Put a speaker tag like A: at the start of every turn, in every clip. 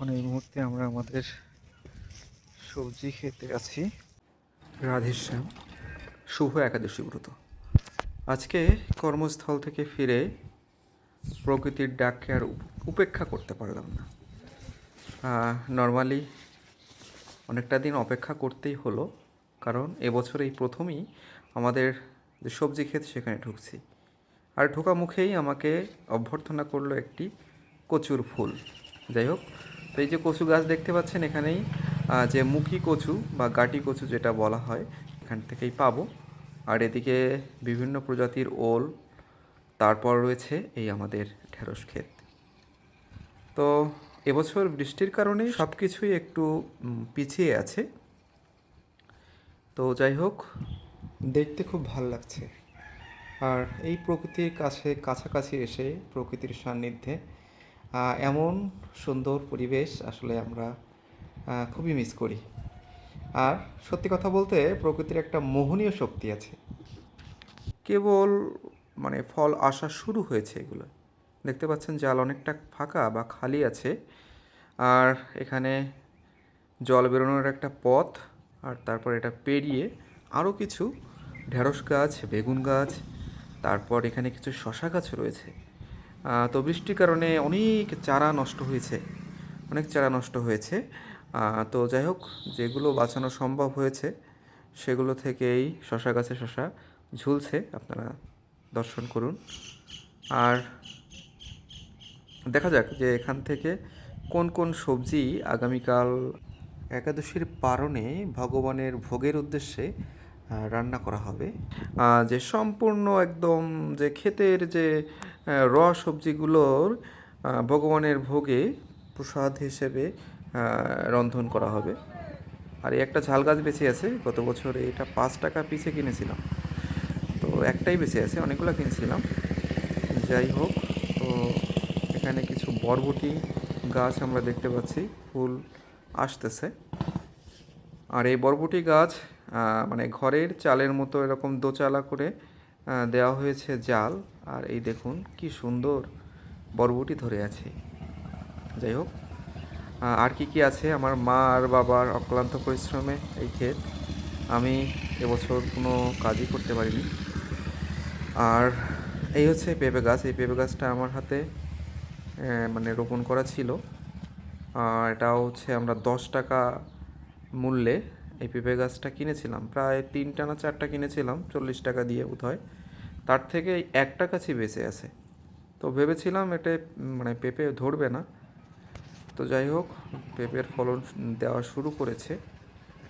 A: এখন এই মুহূর্তে আমরা আমাদের সবজি খেতে আছি। রাধেশ্যাম শুভ একাদশী ব্রত। আজকে কর্মস্থল থেকে ফিরে প্রকৃতির ডাককে আর উপেক্ষা করতে পারলাম না। নর্মালি অনেকটা দিন অপেক্ষা করতেই হলো, কারণ এবছর এই প্রথমেই আমাদের যে সবজি ক্ষেত সেখানে ঢুকছি। আর ঢোকা মুখেই আমাকে অভ্যর্থনা করল একটি কচুর ফুল। যাই হোক এই যে কচু গাছ দেখতে পাচ্ছেন এখানেই যে মুখী কচু বা গাটি কচু যেটা বলা হয়, এখান থেকেই পাবো। আর এদিকে বিভিন্ন প্রজাতির ওল, তারপর রয়েছে এই আমাদের ঢেঁড়স ক্ষেত। তো এবছর বৃষ্টির কারণে সব কিছুই একটু পিছিয়ে আছে। তো যাই হোক, দেখতে খুব ভালো লাগছে। আর এই প্রকৃতির কাছে, কাছাকাছি এসে প্রকৃতির সান্নিধ্যে এমন সুন্দর পরিবেশ আসলে আমরা খুবই মিস করি। আর সত্যি কথা বলতে প্রকৃতির একটা মোহনীয় শক্তি আছে। কেবল মানে ফল আসা শুরু হয়েছে এগুলো। দেখতে পাচ্ছেন জাল অনেকটা ফাঁকা বা খালি আছে। আর এখানে জল বেরোনোর একটা পথ, আর তারপর এটা পেরিয়ে আরও কিছু ঢেঁড়স গাছ, বেগুন গাছ, তারপর এখানে কিছু শশা গাছ রয়েছে। তো বৃষ্টির কারণে অনেক চারা নষ্ট হয়েছে, অনেক চারা নষ্ট হয়েছে। তো যাই হোক, যেগুলো বাঁচানো সম্ভব হয়েছে, সেগুলো থেকেই শশা গাছে শশা ঝুলছে, আপনারা দর্শন করুন। আর দেখা যাক যে এখান থেকে কোন কোন সবজি আগামীকাল একাদশীর পারণে ভগবানের ভোগের উদ্দেশ্যে রান্না করা হবে। যে সম্পূর্ণ একদম যে ক্ষেতের যে র সবজিগুলোর ভগবানের ভোগে প্রসাদ হিসেবে রন্ধন করা হবে। আর একটা ঝাল গাছ বেঁচে আছে, গত বছর এটা পাঁচ টাকা পিছে কিনেছিলাম। তো একটাই বেঁচে আছে, অনেকগুলো কিনেছিলাম। যাই হোক, তো এখানে কিছু বরবটি গাছ আমরা দেখতে পাচ্ছি, ফুল আসতেছে। আর এই বরবটি গাছ মানে ঘরের চালের মতো এরকম দোচালা করে দেওয়া হয়েছে জাল। আর এই দেখুন কি সুন্দর বরবটি ধরে আছে। যাই হোক আর কি কি আছে? আমার মা আর বাবার অক্লান্ত পরিশ্রমে এই ক্ষেত। আমি এবছর কোনো কাজই করতে পারিনি। আর এই হচ্ছে পেঁপে গাছ। এই পেঁপে গাছটা আমার হাতে মানে রোপণ করা ছিল। আর এটাও হচ্ছে আমরা দশ টাকা মূল্যে এই পেঁপে গাছটা কিনেছিলাম। প্রায় তিনটা না চারটা কিনেছিলাম, চল্লিশ টাকা দিয়ে বোধ হয় তার থেকে একটা গাছই বেঁচে আছে। তো ভেবেছিলাম এটা মানে পেঁপে ধরবে না। তো যাই হোক, পেঁপের ফলন দেওয়া শুরু করেছে।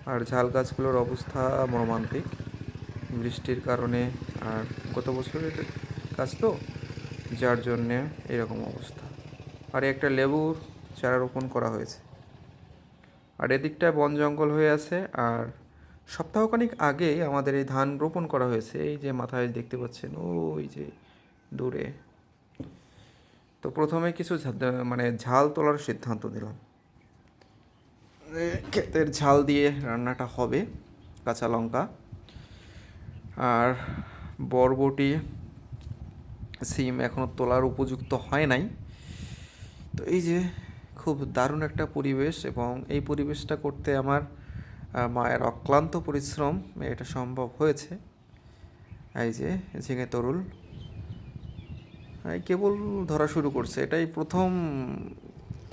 A: আর ঝাল গাছগুলোর অবস্থা মর্মান্তিক। বৃষ্টির কারণে আর গত বছরের গাছ তো, যার জন্যে এরকম অবস্থা। আর একটা লেবুর চারা রোপণ করা হয়েছে। আর এদিকটায় বন জঙ্গল হয়ে আছে। আর সপ্তাহখানিক আগে আমাদের এই ধান রোপণ করা হয়েছে। এই যে মাথায় দেখতে পাচ্ছেন, ওই যে দূরে। তো প্রথমে কিছু মানে ঝাল তোলার সিদ্ধান্ত দিলাম ক্ষেতের ঝাল দিয়ে রান্নাটা হবে, কাঁচা লঙ্কা। আর বরবটি, সিম এখনও তোলার উপযুক্ত হয় নাই। তো এই যে খুব দারুণ একটা পরিবেশ এবং এই পরিবেশটা করতে আমার মায়ের অক্লান্ত পরিশ্রম, এটা সম্ভব হয়েছে। এই যে, ঝিঙে তরুল। কেবল ধরা শুরু করছে, এটাই প্রথম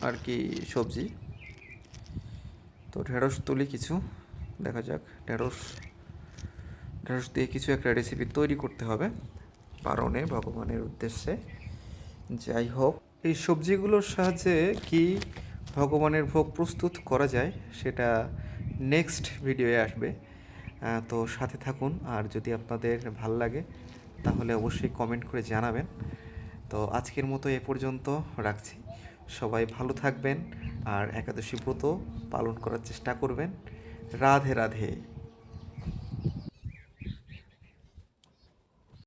A: আর কি সবজি। তো ঢেঁড়স তুলি কিছু, দেখা যাক, ঢেঁড়স ঢেঁড়স দিয়ে কিছু একটা রেসিপি তৈরি করতে হবে পারণে ভগবানের উদ্দেশ্যে। যাই হোক। এই সবজিগুলোর সাহায্যে কি ভগবানের ভোগ প্রস্তুত করা যায় সেটা নেক্সট ভিডিওয়ে আসবে। তো সাথে থাকুন, আর যদি আপনাদের ভালো লাগে, তাহলে অবশ্যই কমেন্ট করে জানাবেন। তো আজকের মতো এ পর্যন্ত রাখছি। সবাই ভালো থাকবেন, আর একাদশী ব্রত পালন করার চেষ্টা করবেন। রাধে রাধে।